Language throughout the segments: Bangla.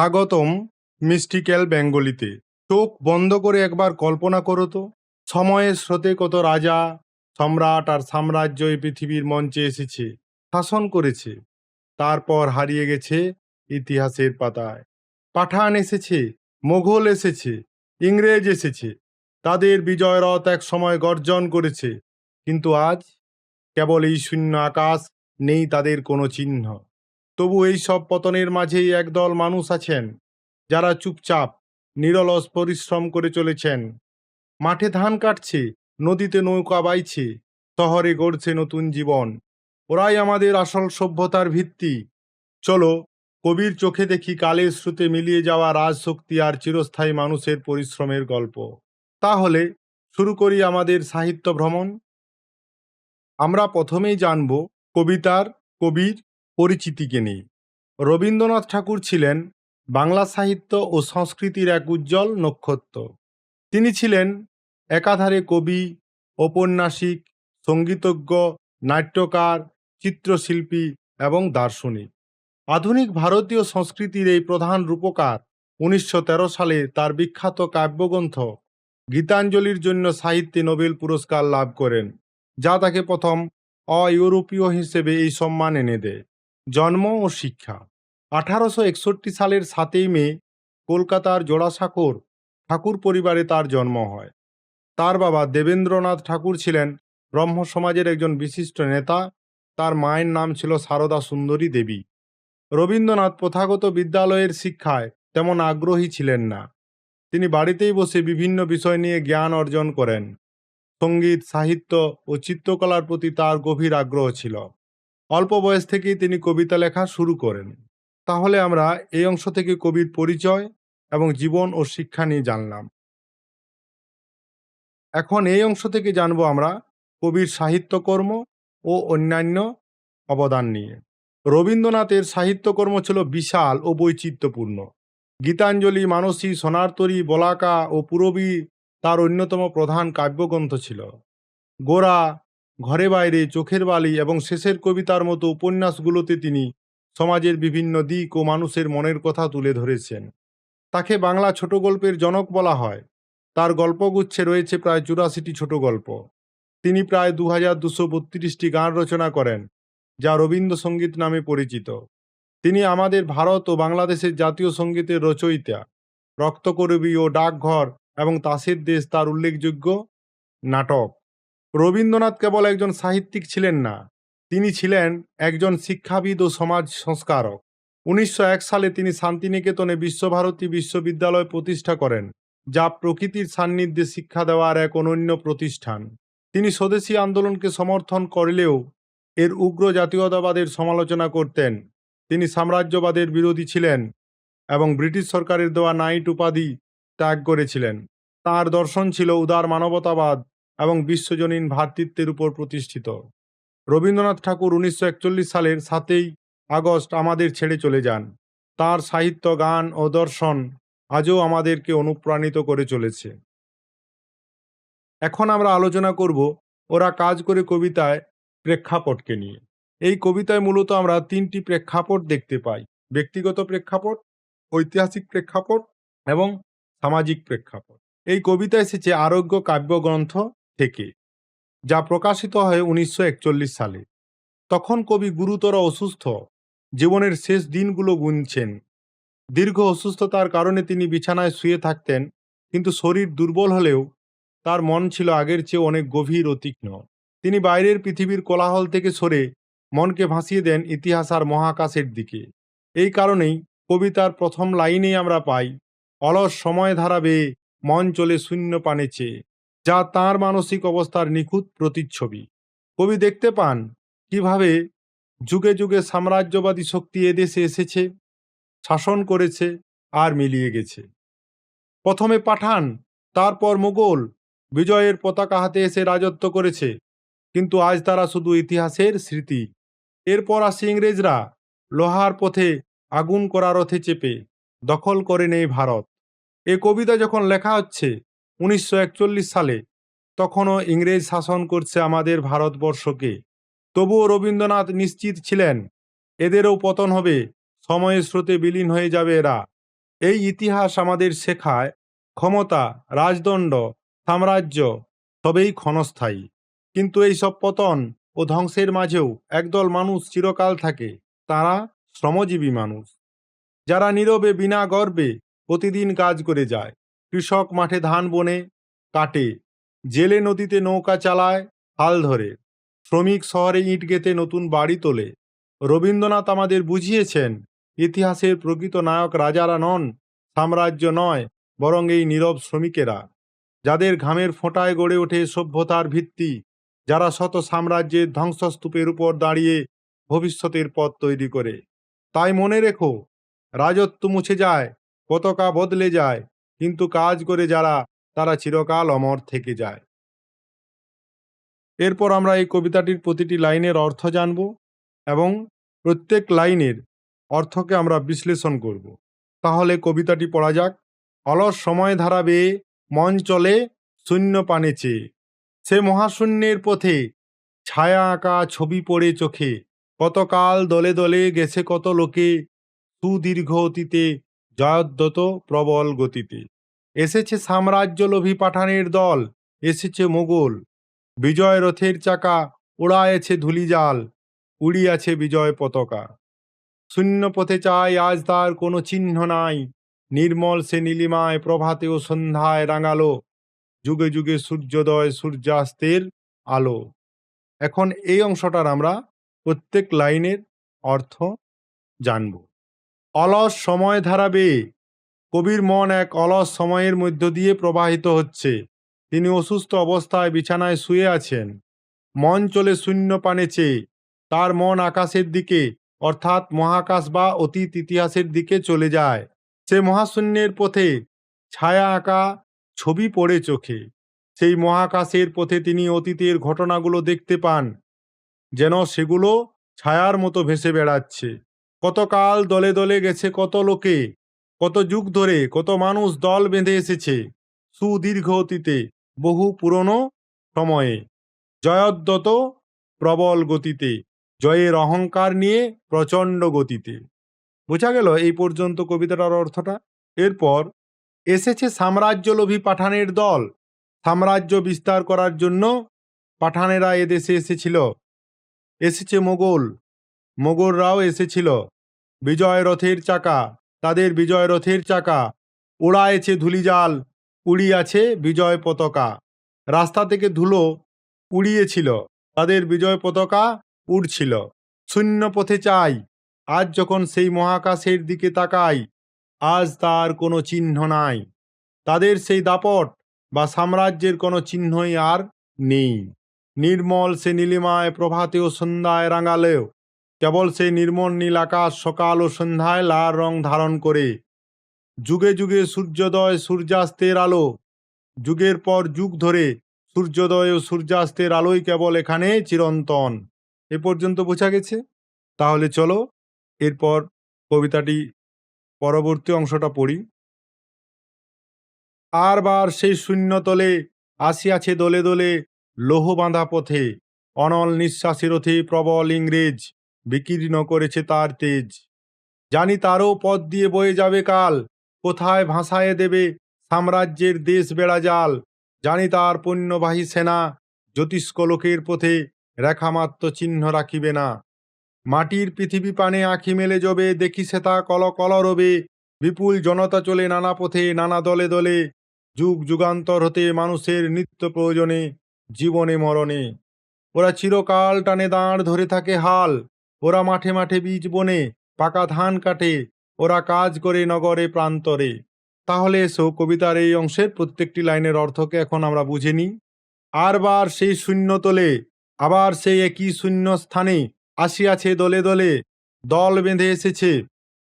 স্বাগতম মিস্টিক্যাল বেঙ্গলিতে। চোখ বন্ধ করে একবার কল্পনা করো তো। সময়ের স্রোতে কত রাজা, সম্রাট আর সাম্রাজ্য এই পৃথিবীর মঞ্চে এসেছে, শাসন করেছে। তারপর হারিয়ে গেছে ইতিহাসের পাতায়। পাঠান এসেছে, মোঘল এসেছে, ইংরেজ এসেছে, তাদের বিজয়রথ এক সময় গর্জন করেছে। কিন্তু আজ কেবল এই শূন্য আকাশ নেই তাদের কোনো চিহ্ন। তবু এই সব পতনের মাঝেই একদল মানুষ আছেন, যারা চুপচাপ, নিরলস পরিশ্রম করে চলেছেন। মাঠে ধান কাটছে, নদীতে নৌকা বাইছে, শহরে গড়ছে নতুন জীবন। ওরাই আমাদের আসল সভ্যতার ভিত্তি। চলো, কবির চোখে দেখি কালের স্রোতে মিলিয়ে যাওয়া রাজশক্তি আর চিরস্থায়ী মানুষের পরিশ্রমের গল্প। তাহলে, শুরু করি আমাদের সাহিত্য ভ্রমণ। আমরা প্রথমেই জানব কবিতার, কবির পরিচিতিকে নিয়ে। রবীন্দ্রনাথ ঠাকুর ছিলেন বাংলা সাহিত্য ও সংস্কৃতির এক উজ্জ্বল নক্ষত্র। তিনি ছিলেন একাধারে কবি, ঔপন্যাসিক, সঙ্গীতজ্ঞ, নাট্যকার, চিত্রশিল্পী এবং দার্শনিক। আধুনিক ভারতীয় সংস্কৃতির এই প্রধান রূপকার উনিশশো তেরো সালে তার বিখ্যাত কাব্যগ্রন্থ গীতাঞ্জলির জন্য সাহিত্যে নোবেল পুরস্কার লাভ করেন, যা তাকে প্রথম অ ইউরোপীয় হিসেবে এই সম্মান এনে দেয়। জন্ম ও শিক্ষা। আঠারোশো একষট্টি সালের সাতই মে কলকাতার জোড়াসাঁকোর ঠাকুর পরিবারে তার জন্ম হয়। তার বাবা দেবেন্দ্রনাথ ঠাকুর ছিলেন ব্রহ্ম সমাজের একজন বিশিষ্ট নেতা। তার মায়ের নাম ছিল সারদা সুন্দরী দেবী। রবীন্দ্রনাথ প্রথাগত বিদ্যালয়ের শিক্ষায় তেমন আগ্রহী ছিলেন না। তিনি বাড়িতেই বসে বিভিন্ন বিষয় নিয়ে জ্ঞান অর্জন করেন। সংগীত, সাহিত্য ও চিত্রকলার প্রতি তার গভীর আগ্রহ ছিল। অল্প বয়স থেকেই তিনি কবিতা লেখা শুরু করেন। তাহলে আমরা এই অংশ থেকে কবির পরিচয় এবং জীবন ও শিক্ষা নিয়ে জানলাম। এখন এই অংশ থেকে জানব আমরা কবির সাহিত্যকর্ম ও অন্যান্য অবদান নিয়ে। রবীন্দ্রনাথের সাহিত্যকর্ম ছিল বিশাল ও বৈচিত্র্যপূর্ণ। গীতাঞ্জলি, মানসী সোনারতরী বলাকা ও পুরবী তার অন্যতম প্রধান কাব্যগ্রন্থ ছিল। গোরা ঘরে বাইরে, চোখের বালি এবং শেষের কবিতার মতো উপন্যাসগুলোতে তিনি সমাজের বিভিন্ন দিক ও মানুষের মনের কথা তুলে ধরেছেন। তাকে বাংলা ছোট গল্পের জনক বলা হয়। তার গল্পগুচ্ছে রয়েছে প্রায় চুরাশিটি ছোট গল্প। তিনি প্রায় দু হাজার দুশো বত্রিশটি গান রচনা করেন, যা রবীন্দ্রসঙ্গীত নামে পরিচিত। তিনি আমাদের ভারত ও বাংলাদেশের জাতীয় সঙ্গীতের রচয়িতা। রক্তকরবী ও ডাকঘর এবং তাসের দেশ তার উল্লেখযোগ্য নাটক। রবীন্দ্রনাথ কেবল একজন সাহিত্যিক ছিলেন না, তিনি ছিলেন একজন শিক্ষাবিদ ও সমাজ সংস্কারক। উনিশশো এক সালে তিনি শান্তিনিকেতনে বিশ্বভারতী বিশ্ববিদ্যালয় প্রতিষ্ঠা করেন, যা প্রকৃতির সান্নিধ্যে শিক্ষা দেওয়ার এক অনন্য প্রতিষ্ঠান। তিনি স্বদেশী আন্দোলনকে সমর্থন করলেও এর উগ্র জাতীয়তাবাদের সমালোচনা করতেন। তিনি সাম্রাজ্যবাদের বিরোধী ছিলেন এবং ব্রিটিশ সরকারের দেওয়া নাইট উপাধি ত্যাগ করেছিলেন। তার দর্শন ছিল উদার মানবতাবাদ এবং বিশ্বজনীন ভ্রাতৃত্বের উপর প্রতিষ্ঠিত। রবীন্দ্রনাথ ঠাকুর উনিশশো একচল্লিশ সালের সাতই আগস্ট আমাদের ছেড়ে চলে যান। তার সাহিত্য, গান ও দর্শন আজও আমাদেরকে অনুপ্রাণিত করে চলেছে। এখন আমরা আলোচনা করব ওরা কাজ করে কবিতায় প্রেক্ষাপটকে নিয়ে। এই কবিতায় মূলত আমরা তিনটি প্রেক্ষাপট দেখতে পাই। ব্যক্তিগত প্রেক্ষাপট, ঐতিহাসিক প্রেক্ষাপট এবং সামাজিক প্রেক্ষাপট। এই কবিতা এসেছে আরোগ্য কাব্যগ্রন্থ থেকে, যা প্রকাশিত হয় উনিশশো একচল্লিশ সালে। তখন কবি গুরুতর অসুস্থ, জীবনের শেষ দিনগুলো গুনছেন। দীর্ঘ অসুস্থতার কারণে তিনি বিছানায় শুয়ে থাকতেন, কিন্তু শরীর দুর্বল হলেও তার মন ছিল আগের চেয়ে অনেক গভীর ও তীক্ষ্ণ। তিনি বাইরের পৃথিবীর কোলাহল থেকে সরে মনকে ভাসিয়ে দেন ইতিহাস আর মহাকাশের দিকে। এই কারণেই কবিতার প্রথম লাইনেই আমরা পাই, অলস সময় ধারাবে মন চলে শূন্য পানে চেয়ে। যা তাঁর মানসিক অবস্থার নিখুঁত প্রতিচ্ছবি। কবি দেখতে পান কীভাবে যুগে যুগে সাম্রাজ্যবাদী শক্তি এদেশে এসেছে, শাসন করেছে আর মিলিয়ে গেছে। প্রথমে পাঠান, তারপর মুঘল, বিজয়ের পতাকা হাতে এসে রাজত্ব করেছে, কিন্তু আজ তারা শুধু ইতিহাসের স্মৃতি। এরপর আসে ইংরেজরা লোহার পথে আগুন করা রথে চেপে, দখল করে নেই ভারত। এ কবিতা যখন লেখা হচ্ছে উনিশশো একচল্লিশ সালে তখনও ইংরেজ শাসন করছে আমাদের ভারতবর্ষকে। তবুও রবীন্দ্রনাথ নিশ্চিত ছিলেন, এদেরও পতন হবে, সময়ের স্রোতে বিলীন হয়ে যাবে এরা। এই ইতিহাস আমাদের শেখায় ক্ষমতা, রাজদণ্ড, সাম্রাজ্য, সবেই ক্ষণস্থায়ী। কিন্তু এই সব পতন ও ধ্বংসের মাঝেও একদল মানুষ চিরকাল থাকে, তারা শ্রমজীবী মানুষ। যারা নীরবে বিনা গর্বে প্রতিদিন কাজ করে যায় কৃষক মাঠে ধান বনে, কাটে, জেলে নদীতে নৌকা চালায়, হাল ধরে। শ্রমিক শহরে ইট গেতে নতুন বাড়ি তোলে। রবীন্দ্রনাথ আমাদের বুঝিয়েছেন, ইতিহাসের প্রকৃত নায়ক রাজারা নন, সাম্রাজ্য নয়, বরং এই নীরব শ্রমিকেরা। যাদের ঘামের ফোঁটায় গড়ে ওঠে সভ্যতার ভিত্তি, যারা শত সাম্রাজ্যের ধ্বংসস্তূপের উপর দাঁড়িয়ে ভবিষ্যতের পথ তৈরি করে। তাই মনে রেখো, রাজত্ব মুছে যায়, পতাকা বদলে যায় কিন্তু কাজ করে যারা, তারা চিরকাল অমর থেকে যায়। এরপর আমরা এই কবিতাটির প্রতিটি লাইনের অর্থ জানব এবং প্রত্যেক লাইনের অর্থকে আমরা বিশ্লেষণ করব। তাহলে কবিতাটি পড়া যাক। অলস সময় ধারা বেয়ে মন চলে শূন্য পানে চেয়ে। সে মহাশূন্যের পথে ছায়া আঁকা ছবি পড়ে চোখে। কতকাল দলে দলে গেছে কত লোকে। সুদীর্ঘ অতীতে জয়োদ্যত প্রবল গতিতে। এসেছে সাম্রাজ্যলোভী পাঠানের দল, এসেছে মোগল। বিজয় রথের চাকা, উড়ায়েছে ধুলিজাল উড়িয়াছে বিজয় পতাকা। শূন্য পথে চাই, আজ তার কোনো চিহ্ন নাই। নির্মল সে নীলিমায় প্রভাতে ও সন্ধ্যায় রাঙালো। যুগে যুগে সূর্যোদয় সূর্যাস্তের আলো। এখন এই অংশটার আমরা প্রত্যেক লাইনের অর্থ জানব। অলস সময় ধারাবে কবির মন এক অলস সময়ের মধ্য দিয়ে প্রবাহিত হচ্ছে। তিনি অসুস্থ অবস্থায় বিছানায় শুয়ে আছেন। মন চলে শূন্য পানে চেয়ে। তার মন আকাশের দিকে, অর্থাৎ মহাকাশ বা অতীত ইতিহাসের দিকে চলে যায়। সে মহাশূন্যের পথে ছায়া আঁকা ছবি পড়ে চোখে। সেই মহাকাশের পথে তিনি অতীতের ঘটনাগুলো দেখতে পান, যেন সেগুলো ছায়ার মতো ভেসে বেড়াচ্ছে। কতকাল দলে দলে গেছে, কত লোকে, কত যুগ ধরে, কত মানুষ দল বেঁধে এসেছে, সুদীর্ঘ অতীতে, বহু পুরনো সময়ে। জয়োদ্যত প্রবল গতিতে, জয়ের অহংকার নিয়ে প্রচণ্ড গতিতে। বোঝা গেল এই পর্যন্ত কবিতাটার অর্থটা? এরপর, এসেছে সাম্রাজ্যলোভী পাঠানের দল। সাম্রাজ্য বিস্তার করার জন্য পাঠানেরা এদেশে এসেছিল। এসেছে মোগল মোগলরাও এসেছিল। বিজয় রথের চাকা, তাদের বিজয় রথের চাকা। উড়ায়েছে ধুলিজাল, উড়িয়াছে বিজয় পতাকা। রাস্তা থেকে ধুলো উড়িয়েছিল, তাদের বিজয় পতাকা উড়ছিল। শূন্য পথে চাই, আজ যখন সেই মহাকাশের দিকে তাকাই, আজ তার কোনো চিহ্ন নাই। তাদের সেই দাপট বা সাম্রাজ্যের কোনো চিহ্নই আর নেই। নির্মল সে নীলিমায় প্রভাতেও সন্ধ্যায় রাঙালেও কেবল সেই নির্মল নীল আকাশ সকাল ও সন্ধ্যায় লাল রং ধারণ করে। যুগে যুগে সূর্যোদয় সূর্যাস্তের আলো। যুগের পর যুগ ধরে সূর্যোদয় ও সূর্যাস্তের আলোই কেবল এখানে চিরন্তন। এ পর্যন্ত বোঝা গেছে? তাহলে চলো, এরপর কবিতাটি পরবর্তী অংশটা পড়ি। আর বার সেই শূন্যতলে আসিয়াছে দোলে দোলে, লোহ বাঁধা পথে। অনল নিঃশ্বাসী রথে প্রবল ইংরেজ। বিকীর্ণ করেছে তার তেজ। জানি তারও পথ দিয়ে বয়ে যাবে কাল, কোথায় ভাসায়ে দেবে সাম্রাজ্যের দেশ বেড়া জাল। জানি তার পণ্যবাহী সেনা জ্যোতিষ্কলোকের পথে রেখামাত্র চিহ্ন রাখিবে না। মাটির পৃথিবী পানে আঁখি মেলে যবে দেখি সেতা কল কল রবে। বিপুল জনতা চলে নানা পথে, নানা দলে দলে। যুগ যুগান্তর হতে মানুষের নিত্য প্রয়োজনে, জীবনে মরণে। ওরা চিরকাল টানে দাঁড় ধরে থাকে হাল। ওরা মাঠে মাঠে বীজ বনে, পাকা ধান কাটে, ওরা কাজ করে নগরে প্রান্তরে। তাহলে এসো কবিতার এই অংশের প্রত্যেকটি লাইনের অর্থকে এখন আমরা বুঝে নিই। আরবার সেই শূন্য তোলে, আবার সেই একই শূন্য স্থানে আসিয়াছে দলে দলে, দল বেঁধে এসেছে,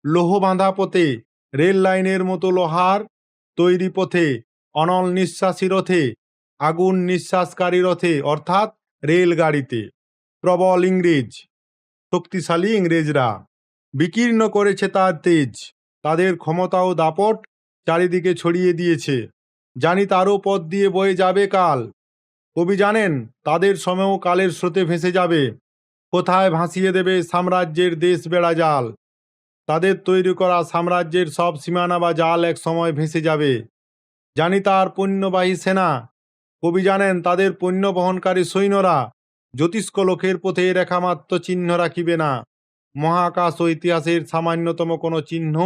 লোহ বাঁধা পথে, রেল লাইনের মতো লোহার তৈরি পথে, অনল নিঃশ্বাসী রথে, আগুন নিঃশ্বাসকারী রথে, অর্থাৎ রেলগাড়িতে। প্রবল ইংরেজ শক্তিশালী ইংরেজরা। বিকীর্ণ করেছে তার তেজ। তাদের ক্ষমতা ও দাপট চারিদিকে ছড়িয়ে দিয়েছে। জানি তারও পথ দিয়ে বয়ে যাবে কাল। কবি জানেন, তাদের সময়ও কালের স্রোতে ভেসে যাবে। কোথায় ভাসিয়ে দেবে সাম্রাজ্যের দেশ বেড়া জাল? তাদের তৈরি করা সাম্রাজ্যের সব সীমানা বা জাল এক সময় ভেসে যাবে। জানি তার পণ্যবাহী সেনা। কবি জানেন, তাদের পণ্য বহনকারী সৈন্যরা জ্যোতিষ্ক লোকের পথে রেখামাত্র চিহ্ন রাখিবে না। মহাকাশ ইতিহাসের সামান্যতম কোনো চিহ্ন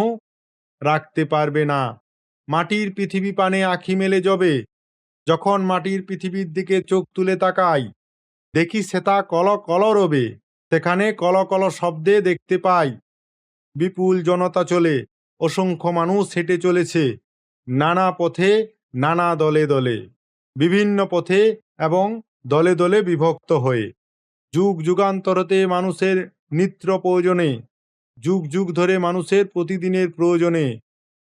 রাখতে পারবে না। মাটির পৃথিবী পানে আখি মেলে যাবে যখন মাটির পৃথিবীর দিকে চোখ তুলে তাকাই, দেখি সেটা কল কল রবে। সেখানে কল কল শব্দে দেখতে পাই, বিপুল জনতা চলে, অসংখ্য মানুষ হেঁটে চলেছে, নানা পথে, নানা দলে দলে, বিভিন্ন পথে এবং দলে দলে বিভক্ত হয়ে যুগ যুগান্তরতে মানুষের নিত্য প্রয়োজনে, যুগ যুগ ধরে মানুষের প্রতিদিনের প্রয়োজনে,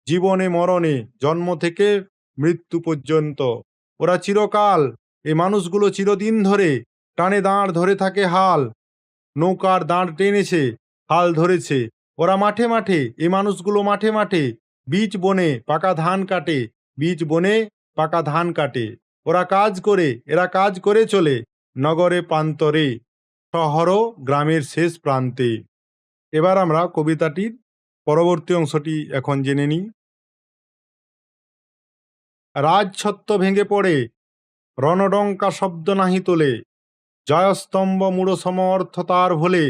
জীবনে মরণে, জন্ম থেকে মৃত্যু পর্যন্ত। ওরা চিরকাল, এ মানুষগুলো চিরদিন ধরে টানে দাঁড় ধরে থাকে হাল, নৌকার দাঁড় টেনেছে, হাল ধরেছে। ওরা মাঠে মাঠে এই মানুষগুলো মাঠে মাঠে, বীজ বনে পাকা ধান কাটে, বীজ বনে পাকা ধান কাটে। ওরা কাজ করে, এরা কাজ করে চলে নগরে প্রান্তরে শহর গ্রামের শেষ প্রান্তে। এবার আমরা কবিতাটির পরবর্তী অংশটি এখন জেনে নিই। রাজছত্ব ভেঙে পড়ে, রণডঙ্কা শব্দ নাহি তোলে, জয়স্তম্ভ মূঢ় সমর্থ তার ভোলে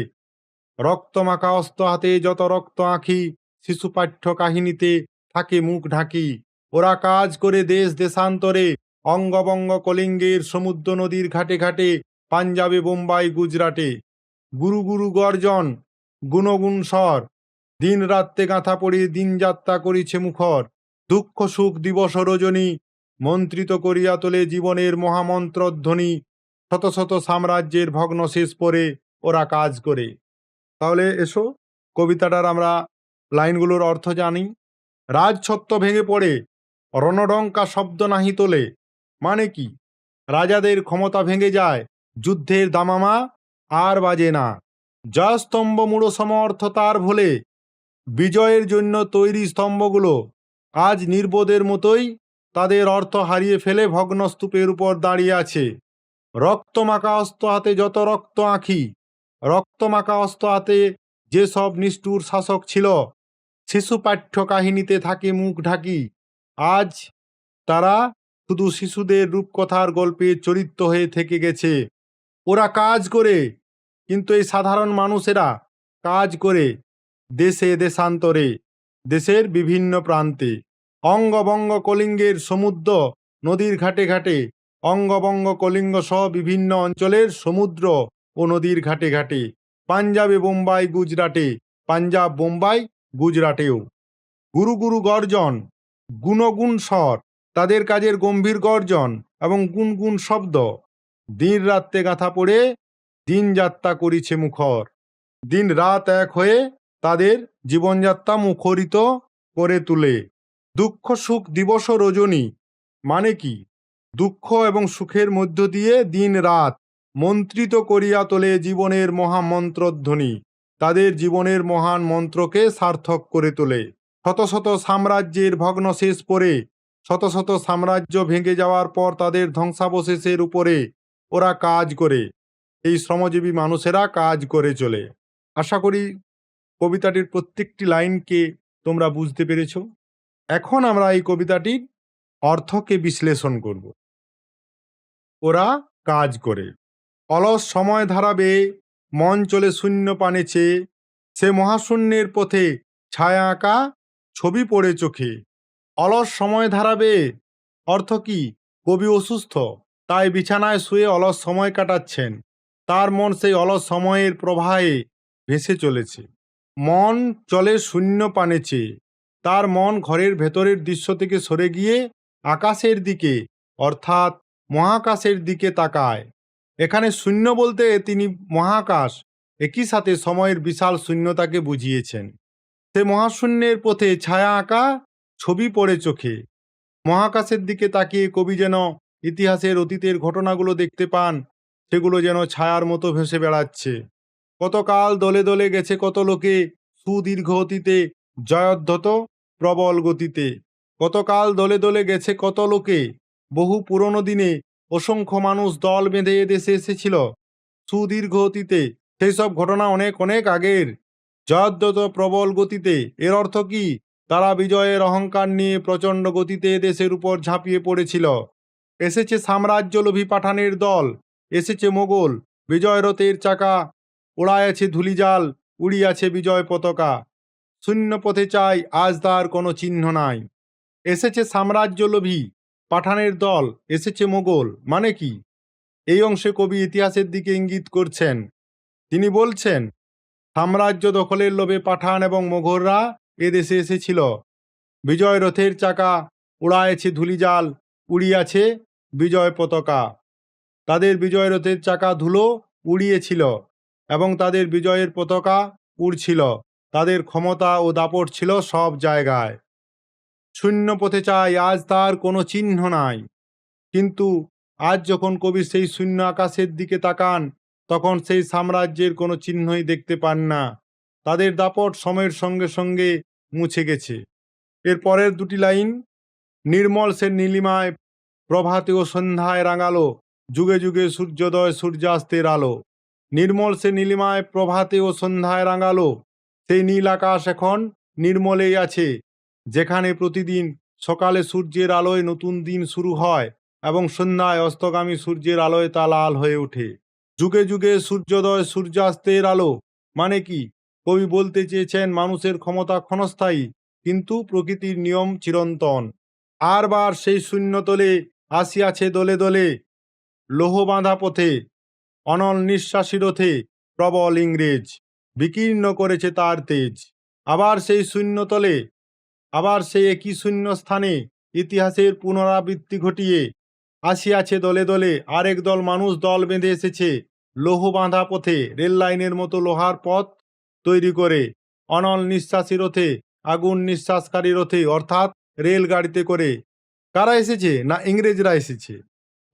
রক্তমাখা অস্ত হাতে যত রক্ত আঁখি, শিশু পাঠ্য কাহিনীতে থাকে মুখ ঢাকি। ওরা কাজ করে দেশ দেশান্তরে অঙ্গবঙ্গ কলিঙ্গের সমুদ্র নদীর ঘাটে ঘাটে, পাঞ্জাবে, বোম্বাই, গুজরাটে। গুরু গুরু গর্জন, গুণগুণ স্বর। দিন রাত্রে গাঁথা পড়ি দিন যাত্রা করিছে মুখর। দুঃখ সুখ দিবস রজনী, মন্ত্রিত করিয়া তোলে জীবনের মহামন্ত্রধ্বনি। শত শত সাম্রাজ্যের ভগ্ন শেষ পরে ওরা কাজ করে। তাহলে এসো, কবিতাটার আমরা লাইনগুলোর অর্থ জানি। রাজছত্ব ভেঙে পড়ে, রণডঙ্কা শব্দ নাহি তোলে। মানে কি? রাজাদের ক্ষমতা ভেঙে যায়, যুদ্ধের দামামা আর বাজে না। জয়স্তম্ভ মূঢ় সমর্থ তার ভোলে, বিজয়ের জন্য তৈরি স্তম্ভগুলো আজ নির্বোধের মতোই তাদের অর্থ হারিয়ে ফেলে ভগ্নস্তূপের উপর দাঁড়িয়ে আছে। রক্তমাখা অস্ত হাতে যত রক্ত আঁখি, রক্তমাখা অস্ত হাতে যেসব নিষ্ঠুর শাসক ছিল, শিশু পাঠ্য কাহিনীতে থাকে মুখ ঢাকি। আজ তারা শুধু শিশুদের রূপকথার গল্পে চরিত্র হয়ে থেকে গেছে। ওরা কাজ করে, কিন্তু এই সাধারণ মানুষেরা কাজ করে দেশে দেশান্তরে, দেশের বিভিন্ন প্রান্তে। অঙ্গবঙ্গ কলিঙ্গের সমুদ্র নদীর ঘাটে ঘাটে, অঙ্গবঙ্গ কলিঙ্গ সহ বিভিন্ন অঞ্চলের সমুদ্র ও নদীর ঘাটে ঘাটে, পাঞ্জাবে বোম্বাই গুজরাটে, পাঞ্জাব, বোম্বাই, গুজরাটেও। গুরু গুরু গর্জন, গুণগুণ স্বর তাদের কাজের গম্ভীর গর্জন এবং গুনগুন শব্দ। দিন রাত্রে গাঁথা পড়ে, দিন যাত্রা করিছে মুখর। দিন রাত এক হয়ে তাদের জীবনযাত্রা মুখরিত করে তুলে। দুঃখ সুখ দিবস রজনী মানে কি? দুঃখ এবং সুখের মধ্য দিয়ে দিন রাত মন্ত্রিত করিয়া তোলে জীবনের মহামন্ত্রধ্বনি তাদের জীবনের মহান মন্ত্রকে সার্থক করে তোলে। শত শত সাম্রাজ্যের ভগ্ন শেষ পরে শত শত সাম্রাজ্য ভেঙে যাওয়ার পর তাদের ধ্বংসাবশেষের উপরে ওরা কাজ করে। এই শ্রমজীবী মানুষেরা কাজ করে চলে। আশা করি কবিতাটির প্রত্যেকটি লাইনকে তোমরা বুঝতে পেরেছ। এখন আমরা এই কবিতাটির অর্থকে বিশ্লেষণ করব। ওরা কাজ করে। অলস সময় ধারাবে, মন চলে শূন্য পানে চেয়ে, সে মহাশূন্যের পথে ছায়া আঁকা ছবি পড়ে চোখে। অলস সময় ধারাবে অর্থ কি? কবি অসুস্থ, তাই বিছানায় শুয়ে অলস সময় কাটাচ্ছেন। তার মন সেই অলস সময়ের প্রবাহে ভেসে চলেছে। মন চলে শূন্য পানে চেয়ে। তার মন ঘরের ভেতরের দৃশ্য থেকে সরে গিয়ে আকাশের দিকে, অর্থাৎ মহাকাশের দিকে তাকায়। এখানে শূন্য বলতে তিনি মহাকাশ, একই সাথে সময়ের বিশাল শূন্যতাকে বুঝিয়েছেন। সে মহাশূন্যের পথে ছায়া আঁকা ছবি পড়ে চোখে। মহাকাশের দিকে তাকিয়ে কবি যেন ইতিহাসের অতীতের ঘটনাগুলো দেখতে পান, সেগুলো যেন ছায়ার মতো ভেসে বেড়াচ্ছে। কতকাল দলে দলে গেছে কত লোকে সুদীর্ঘ অতীতে জয়োদ্ধত প্রবল গতিতে। কতকাল দলে দলে গেছে কত লোকে বহু পুরনো দিনে অসংখ্য মানুষ দল বেঁধে এদেশে এসেছিল। সুদীর্ঘ অতীতে সেই সব ঘটনা অনেক অনেক আগের। জয়দ্রত প্রবল গতিতে, এর অর্থ কি? তারা বিজয়ের অহংকার নিয়ে প্রচণ্ড গতিতে দেশের উপর ঝাঁপিয়ে পড়েছিল। এসেছে সাম্রাজ্যলোভী পাঠানের দল, এসেছে মোগল, বিজয় রথের চাকা ওড়াইয়াছে ধুলিজাল, উড়িয়াছে বিজয় পতাকা। শূন্য পথে চাই, আজ তার কোনো চিহ্ন নাই। এসেছে সাম্রাজ্যলোভী পাঠানের দল, এসেছে মোগল মানে কি? এই অংশে কবি ইতিহাসের দিকে ইঙ্গিত করছেন। তিনি বলছেন, সাম্রাজ্য দখলের লোভে পাঠান এবং মোগলরা এদেশে এসেছিল। বিজয় রথের চাকা উড়াইছে ধুলিজাল, উড়িয়াছে বিজয় পতাকা। তাদের বিজয় রথের চাকা ধুলো উড়িয়েছিল এবং তাদের বিজয়ের পতাকা উড়ছিল। তাদের ক্ষমতা ও দাপট ছিল সব জায়গায়। শূন্য পথে চাই, আজ তার কোনো চিহ্ন নাই। কিন্তু আজ যখন কবি সেই শূন্য আকাশের দিকে তাকান, তখন সেই সাম্রাজ্যের কোনো চিহ্নই দেখতে পান না। তাদের দাপট সময়ের সঙ্গে সঙ্গে মুছে গেছে। এর পরের দুটি লাইন, নির্মল সে নীলিমায় প্রভাতে ও সন্ধ্যায় রাঙালো, যুগে যুগে সূর্যোদয় সূর্যাস্তের আলো। নির্মল সে নীলিমায় প্রভাতে ও সন্ধ্যায় রাঙালো, সেই নীল আকাশ এখন নির্মলেই আছে, যেখানে প্রতিদিন সকালে সূর্যের আলোয় নতুন দিন শুরু হয় এবং সন্ধ্যায় অস্তগামী সূর্যের আলোয় তা লাল হয়ে ওঠে। যুগে যুগে সূর্যোদয় সূর্যাস্তের আলো মানে কি? কবি বলতে চেয়েছেন, মানুষের ক্ষমতা ক্ষণস্থায়ী, কিন্তু প্রকৃতির নিয়ম চিরন্তন। আর বার সেই শূন্যতলে আসিয়াছে দলে দলে, লোহ বাঁধা পথে, অনল নিঃশ্বাসী রথে প্রবল ইংরেজ, বিকীর্ণ করেছে তার তেজ। আবার সেই শূন্যতলে আবার সেই একই শূন্য স্থানে ইতিহাসের পুনরাবৃত্তি ঘটিয়ে আসিয়াছে দলে দলে, আরেক দল মানুষ দল বেঁধে এসেছে, লৌহ বাঁধা পথে, রেল লাইনের মতো লোহার পথ তৈরি করে। অনল নিঃশ্বাসী রথে, আগুন নিঃশ্বাসকারী রথে, অর্থাৎ রেলগাড়িতে করে। কারা এসেছে না ইংরেজরা এসেছে?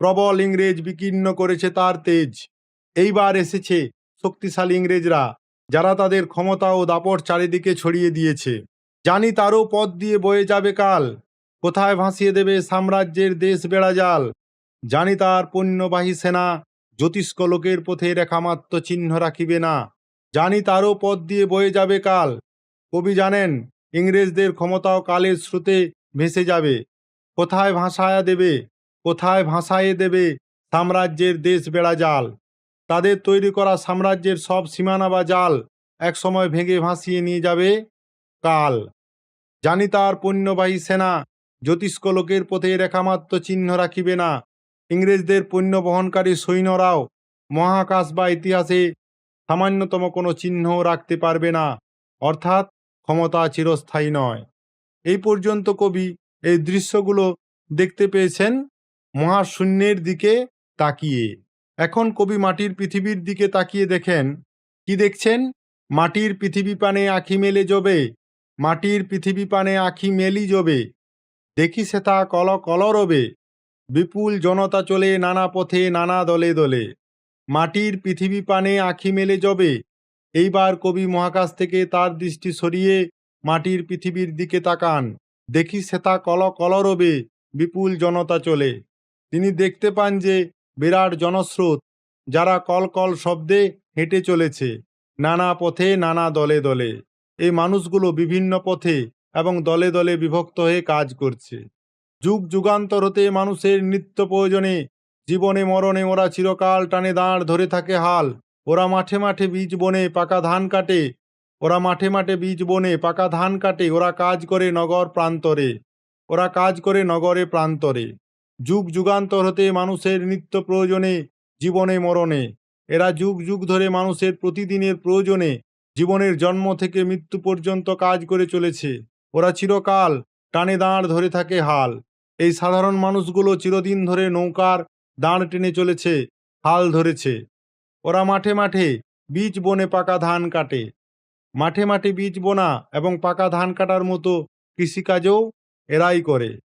প্রবল ইংরেজ বিকীর্ণ করেছে তার তেজ। এইবার এসেছে শক্তিশালী ইংরেজরা, যারা তাদের ক্ষমতা ও দাপট চারিদিকে ছড়িয়ে দিয়েছে। জানি তারও পথ দিয়ে বয়ে যাবে কাল। কোথায় ভাসিয়ে দেবে সাম্রাজ্যের দেশ বেড়া জাল? জানি তার পণ্যবাহী সেনা, জ্যোতিষ্ক লোকের পথে রেখামাত্র চিহ্ন রাখিবে না। জানি তারও পথ দিয়ে বয়ে যাবে কাল। কবি জানেন, ইংরেজদের ক্ষমতাও কালের স্রোতে ভেসে যাবে। কোথায় ভাসায়া দেবে, কোথায় ভাসায়ে দেবে সাম্রাজ্যের দেশ বেড়া জাল? তাদের তৈরি করা সাম্রাজ্যের সব সীমানা বা জাল একসময় ভেঙে ভাসিয়ে নিয়ে যাবে কাল। জানি তার পণ্যবাহী সেনা জ্যোতিষ্ক লোকের পথে রেখামাত্র চিহ্ন রাখিবে না। ইংরেজদের পণ্য বহনকারী সৈন্যরাও মহাকাশ বা ইতিহাসে সামান্যতম কোনো চিহ্ন রাখতে পারবে না, অর্থাৎ ক্ষমতা চিরস্থায়ী নয়। এই পর্যন্ত কবি এই দৃশ্যগুলো দেখতে পেয়েছেন মহাশূন্যের দিকে তাকিয়ে। এখন কবি মাটির পৃথিবীর দিকে তাকিয়ে দেখেন, কি দেখছেন? মাটির পৃথিবী পানে আখি মেলে জবে, মাটির পৃথিবী পানে আখি মেলি জবে, দেখি সেথা কল কল রবে বিপুল জনতা চলে নানা পথে নানা দলে দলে। মাটির পৃথিবী পানে আখি মেলে জবে। এইবার কবি মহাকাশ থেকে তার দৃষ্টি সরিয়ে মাটির পৃথিবীর দিকে তাকান। দেখি সেথা কল কল রবে বিপুল জনতা চলে। তিনি দেখতে পান যে বিরাট জনস্রোত, যারা কল কল শব্দে হেঁটে চলেছে, নানা পথে নানা দলে দলে। এই মানুষগুলো বিভিন্ন পথে এবং দলে দলে বিভক্ত হয়ে কাজ করছে। যুগ যুগান্তর হতে মানুষের নিত্য প্রয়োজনে জীবনে মরণে ওরা চিরকাল টানে দাঁড় ধরে থাকে হাল। ওরা মাঠে মাঠে বীজ বনে পাকা ধান কাটে। ওরা মাঠে মাঠে বীজ বনে পাকা ধান কাটে। ওরা কাজ করে নগর প্রান্তরে। ওরা কাজ করে নগরে প্রান্তরে। যুগ যুগান্তর হতে মানুষের নিত্য প্রয়োজনে, জীবনে মরণে। এরা যুগ যুগ ধরে মানুষের প্রতিদিনের প্রয়োজনে, জীবনের জন্ম থেকে মৃত্যু পর্যন্ত কাজ করে চলেছে। ওরা চিরকাল টানে দাঁড় ধরে থাকে হাল। এই সাধারণ মানুষগুলো চিরদিন ধরে নৌকার দাঁড় টেনে চলেছে, হাল ধরেছে। ওরা মাঠে মাঠে বীজ বনে পাকা ধান কাটে। মাঠে মাঠে বীজ বোনা এবং পাকা ধান কাটার মতো কৃষিকাজও এরাই করে।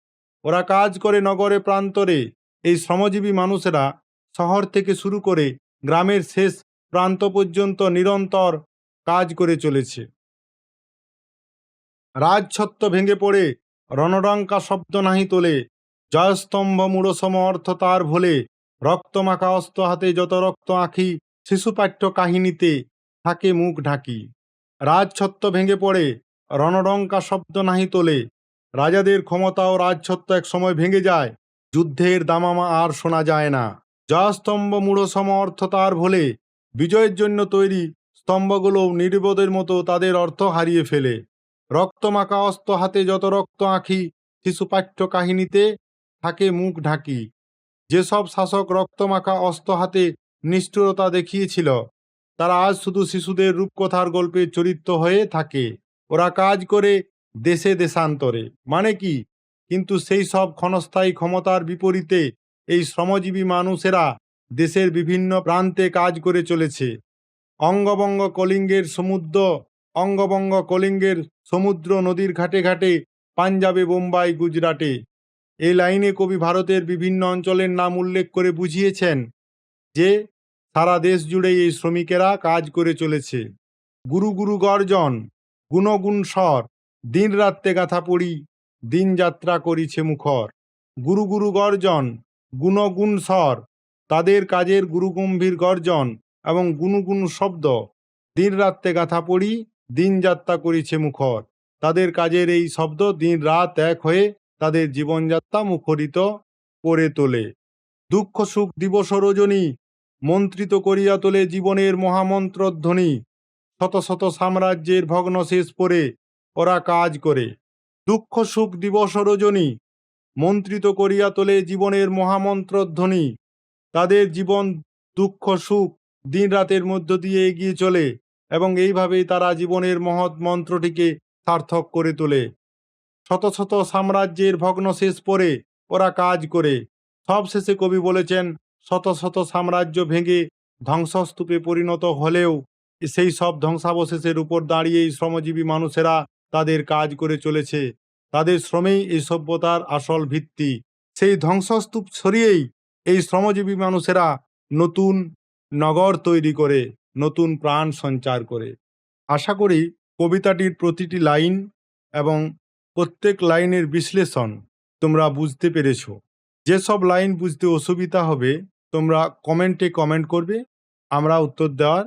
ওরা কাজ করে নগরে প্রান্তরে। এই শ্রমজীবী মানুষেরা শহর থেকে শুরু করে গ্রামের শেষ প্রান্ত পর্যন্ত নিরন্তর কাজ করে চলেছে। রাজছত্ব ভেঙে পড়ে রণডঙ্কা শব্দ নাহি তোলে। জয়স্তম্ভ মূঢ়সম অর্থ তার ভোলে, রক্তমাখা অস্ত্র হাতে যত রক্ত আঁখি শিশুপাঠ্য কাহিনীতে থাকে মুখ ঢাকি। রাজছত্ব ভেঙে পড়ে রণডঙ্কা শব্দ নাহি তোলে। রাজাদের ক্ষমতা ও রাজছত্ব এক সময় ভেঙে যায়, যুদ্ধের দামামা আর শোনা যায় না। জয়স্তম্ভ মূঢ় সম অর্থ তার ভোলে, বিজয়ের জন্য তৈরি স্তম্ভগুলো নির্বোধের মতো তাদের অর্থ হারিয়ে ফেলে। রক্তমাখা অস্ত হাতে যত রক্ত আঁখি শিশুপাঠ্য কাহিনীতে থাকে মুখ ঢাকি। যেসব শাসক রক্তমাখা অস্ত হাতে নিষ্ঠুরতা দেখিয়েছিল, তারা আজ শুধু শিশুদের রূপকথার গল্পের চরিত্র হয়ে থাকে। ওরা কাজ করে দেশে দেশান্তরে। মানে কি? কিন্তু সেই সব ক্ষণস্থায়ী ক্ষমতার বিপরীতে এই শ্রমজীবী মানুষেরা দেশের বিভিন্ন প্রান্তে কাজ করে চলেছে। অঙ্গবঙ্গ কলিঙ্গের সমুদ্র অঙ্গবঙ্গ কলিঙ্গের সমুদ্র নদীর ঘাটে ঘাটে, পাঞ্জাবে, বোম্বাই, গুজরাটে। এই লাইনে কবি ভারতের বিভিন্ন অঞ্চলের নাম উল্লেখ করে বুঝিয়েছেন যে সারা দেশ জুড়ে এই শ্রমিকেরা কাজ করে চলেছে। গুরু গুরু গর্জন, গুণগুণ স্বর, দিন রাত্রে গাথা পড়ি, দিন যাত্রা করিছে মুখর। গুরু গুরু গর্জন, গুণগুণ স্বর, তাদের কাজের গুরুগম্ভীর গর্জন এবং গুনুগুন শব্দ, দিন রাত্রে গাথা পড়ি, দিন যাত্রা করিছে মুখর। তাদের কাজের এই শব্দ দিন রাত এক হয়ে তাদের জীবনযাত্রা মুখরিত করে তোলে। দুঃখ, সুখ, দিবস রজনী মন্ত্রিত করিয়া তোলে জীবনের মহামন্ত্রধ্বনি। শত শত সাম্রাজ্যের ভগ্ন শেষ পরে ওরা কাজ করে। দুঃখ, সুখ, দিবস রজনী মন্ত্রিত করিয়া তোলে জীবনের মহামন্ত্রধ্বনি। তাদের জীবন দুঃখ, সুখ দিন রাতের মধ্য দিয়ে এগিয়ে চলে এবং এইভাবেই তারা জীবনের মহৎ মন্ত্রটিকে সার্থক করে তোলে। শত শত সাম্রাজ্যের ভগ্ন শেষ পরে ওরা কাজ করে। সব শেষে কবি বলেছেন, শত শত সাম্রাজ্য ভেঙে ধ্বংসস্তূপে পরিণত হলেও সেই সব ধ্বংসাবশেষের উপর দাঁড়িয়েই শ্রমজীবী মানুষেরা তাদের কাজ করে চলেছে। তাদের শ্রমেই এই সভ্যতার আসল ভিত্তি। সেই ধ্বংসস্তূপ সরিয়েই এই শ্রমজীবী মানুষেরা নতুন নগর তৈরি করে, নতুন প্রাণ সঞ্চার করে। আশা করি কবিতাটির প্রতিটি লাইন এবং প্রত্যেক লাইনের বিশ্লেষণ তোমরা বুঝতে পেরেছ। যেসব লাইন বুঝতে অসুবিধা হবে, তোমরা কমেন্টে কমেন্ট করবে, আমরা উত্তর দেওয়ার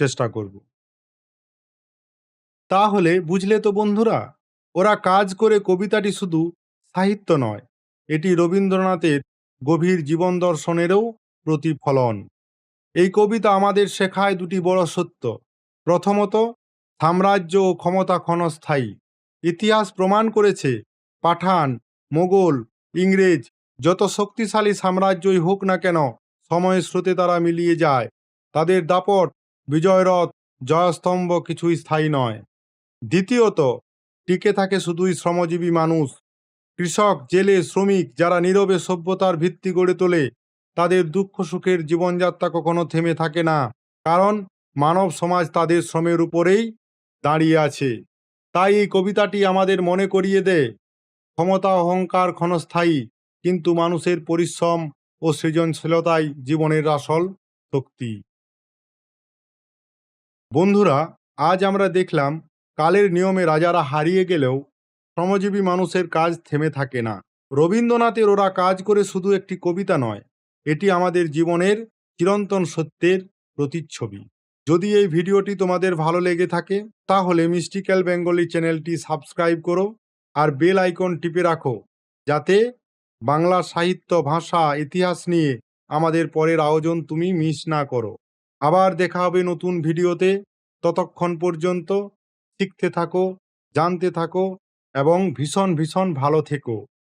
চেষ্টা করব। তাহলে বুঝলে তো বন্ধুরা, ওরা কাজ করে কবিতাটি শুধু সাহিত্য নয়, এটি রবীন্দ্রনাথের গভীর জীবন দর্শনেরও প্রতিফলন। এই কবিতা আমাদের শেখায় দুটি বড় সত্য, প্রথমত সাম্রাজ্য ও ক্ষমতা ক্ষণস্থায়ী। ইতিহাস প্রমাণ করেছে, পাঠান, মোগল, ইংরেজ, যত শক্তিশালী সাম্রাজ্যই হোক না কেন, সময়ের স্রোতে তারা মিলিয়ে যায়। তাদের দাপট, বিজয়রথ, জয়স্তম্ভ কিছুই স্থায়ী নয়। দ্বিতীয়ত, টিকে থাকে শুধুই শ্রমজীবী মানুষ। কৃষক, জেলে, শ্রমিক যারা নীরবে সভ্যতার ভিত্তি গড়ে তোলে, তাদের দুঃখ সুখের জীবনযাত্রা কখনো থেমে থাকে না। কারণ মানব সমাজ তাদের শ্রমের উপরেই দাঁড়িয়ে আছে। তাই এই কবিতাটি আমাদের মনে করিয়ে দেয় ক্ষমতা, অহংকার ক্ষণস্থায়ী, কিন্তু মানুষের পরিশ্রম ও সৃজনশীলতাই জীবনের আসল শক্তি। বন্ধুরা, আজ আমরা দেখলাম, কালের নিয়মে রাজারা হারিয়ে গেলেও শ্রমজীবী মানুষের কাজ থেমে থাকে না। রবীন্দ্রনাথের ওরা কাজ করে শুধু একটি কবিতা নয়, এটি আমাদের জীবনের চিরন্তন সত্যের প্রতিচ্ছবি। যদি এই ভিডিওটি তোমাদের ভালো লেগে থাকে, তাহলে মিস্টিক্যাল বেঙ্গলি চ্যানেলটি সাবস্ক্রাইব করো আর বেল আইকন টিপে রাখো, যাতে বাংলা সাহিত্য, ভাষা, ইতিহাস নিয়ে আমাদের পরের আয়োজন তুমি মিস না করো। আবার দেখা হবে নতুন ভিডিওতে। ততক্ষণ পর্যন্ত শিখতে থাকো, জানতে থাকো এবং ভীষণ ভীষণ ভালো থেকো।